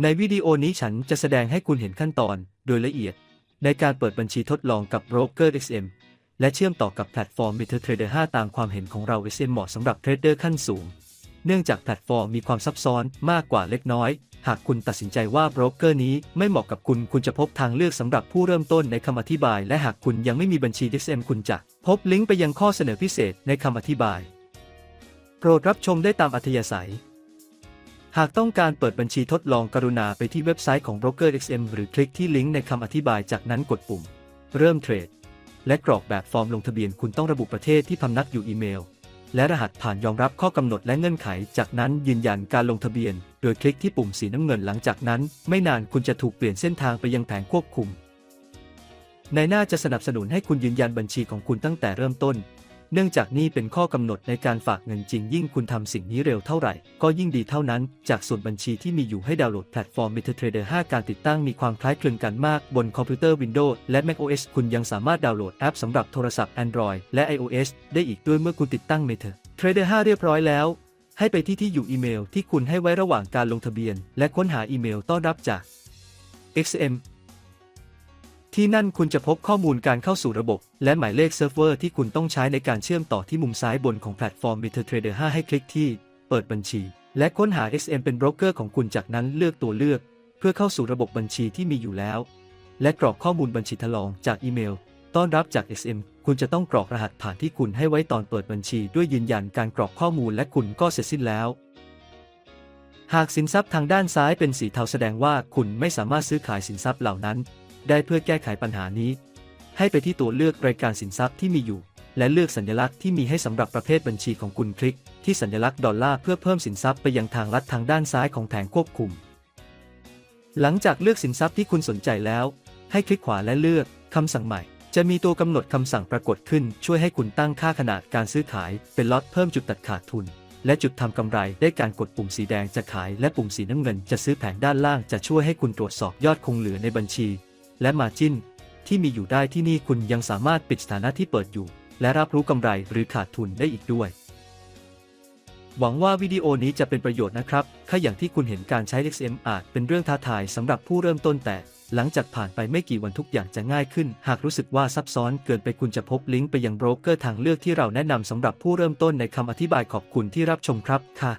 ในวิดีโอนี้ฉันจะแสดงให้คุณเห็นขั้นตอนโดยละเอียด ในการเปิดบัญชีทดลองกับ Broker XM และเชื่อมต่อกับแพลตฟอร์ม MetaTrader 5 ตามความเห็นของเรา XM เหมาะสำหรับเทรดเดอร์ขั้นสูง เนื่องจากแพลตฟอร์มมีความซับซ้อนมากกว่าเล็กน้อย หากคุณตัดสินใจว่าโบรกเกอร์นี้ไม่เหมาะกับคุณ คุณจะพบทางเลือกสำหรับผู้เริ่มต้นในคำอธิบาย และหากคุณยังไม่มีบัญชี XM คุณจะพบลิงก์ไปยังข้อเสนอพิเศษในคำอธิบาย โปรดรับชมได้ตามอัธยาศัย หากต้องการเปิดบัญชีทดลองกรุณาไปที่เว็บไซต์ของ Broker XM หรือคลิกที่ลิงก์ในคำอธิบายจากนั้นกดปุ่ม เริ่มเทรด และกรอกแบบฟอร์มลงทะเบียนคุณต้องระบุประเทศที่พำนักอยู่อีเมล และรหัสผ่านยอมรับข้อกำหนดและเงื่อนไข จากนั้นยืนยันการลงทะเบียน โดยคลิกที่ปุ่มสีน้ำเงินหลังจากนั้น ไม่นานคุณจะถูกเปลี่ยนเส้นทางไปยังแผงควบคุม ในหน้าจะสนับสนุนให้คุณยืนยันบัญชีของคุณตั้งแต่เริ่มต้น เนื่องจากนี่เป็นข้อกำหนดในการฝากเงินจริงยิ่งคุณทำสิ่งนี้เร็วเท่าไหร่ ก็ยิ่งดีเท่านั้น จากส่วนบัญชีที่มีอยู่ให้ดาวน์โหลดแพลตฟอร์ม MetaTrader 5 การติดตั้งมีความคล้ายคลึงกันมากบนคอมพิวเตอร์ Windows และ macOS คุณยังสามารถดาวน์โหลดแอปสำหรับโทรศัพท์ Android และ iOS ได้อีกด้วยเมื่อคุณติดตั้ง MetaTrader 5 เรียบร้อยแล้ว ให้ไปที่ที่อยู่อีเมลที่คุณให้ไว้ระหว่างการลงทะเบียน และค้นหาอีเมลต้อนรับจาก XM ที่นั่นคุณจะพบข้อมูลการเข้าสู่ระบบ และหมายเลขเซิร์ฟเวอร์ที่คุณต้องใช้ในการเชื่อมต่อที่มุมซ้ายบนของแพลตฟอร์ม MetaTrader 5 ให้คลิกที่ เปิดบัญชี และค้นหา XM เป็นโบรกเกอร์ของคุณจากนั้นเลือกตัวเลือก เพื่อเข้าสู่ระบบบัญชีที่มีอยู่แล้ว และกรอกข้อมูลบัญชีทดลองจากอีเมล ต้อนรับจาก XM คุณจะต้องกรอกรหัสผ่านที่คุณให้ไว้ตอนเปิดบัญชี ด้วยยืนยันการกรอกข้อมูลและคุณก็เสร็จสิ้นแล้วหากสินทรัพย์ทางด้านซ้ายเป็นสีเทาแสดงว่าคุณไม่สามารถซื้อขายสินทรัพย์เหล่านั้น ได้เพื่อแก้ไขปัญหานี้ ให้ไปที่ตัวเลือกรายการสินทรัพย์ที่มีอยู่ และเลือกสัญลักษณ์ที่มีให้สำหรับประเภทบัญชีของคุณคลิก ที่สัญลักษณ์ดอลลาร์เพื่อเพิ่มสินทรัพย์ไปยังทางลัดทางด้านซ้ายของแผงควบคุม หลังจากเลือกสินทรัพย์ที่คุณสนใจแล้ว ให้คลิกขวาและเลือกคำสั่งใหม่ จะมีตัวกำหนดคำสั่งปรากฏขึ้น ช่วยให้คุณตั้งค่าขนาดการซื้อขาย เป็นล็อตเพิ่มจุดตัดขาดทุนและจุดทำกำไรได้การกดปุ่มสีแดงจะขายและปุ่มสีน้ำเงินจะซื้อแผงด้านล่างจะช่วยให้คุณตรวจสอบยอดคงเหลือในบัญชี และมาจินที่มีอยู่ได้ที่นี่คุณยังสามารถปิดสถานะที่เปิดอยู่ และรับรู้กำไรหรือขาดทุนได้อีกด้วย หวังว่าวิดีโอนี้จะเป็นประโยชน์นะครับถ้าอย่างที่คุณเห็นการใช้ XM อาจเป็นเรื่องท้าทายสำหรับผู้เริ่มต้นแต่ หลังจากผ่านไปไม่กี่วันทุกอย่างจะง่ายขึ้น หากรู้สึกว่าซับซ้อนเกินไปคุณจะพบลิงก์ไปยังโบรกเกอร์ทางเลือกที่เราแนะนำสำหรับผู้เริ่มต้นในคำอธิบายขอบคุณที่รับชมครับค่ะ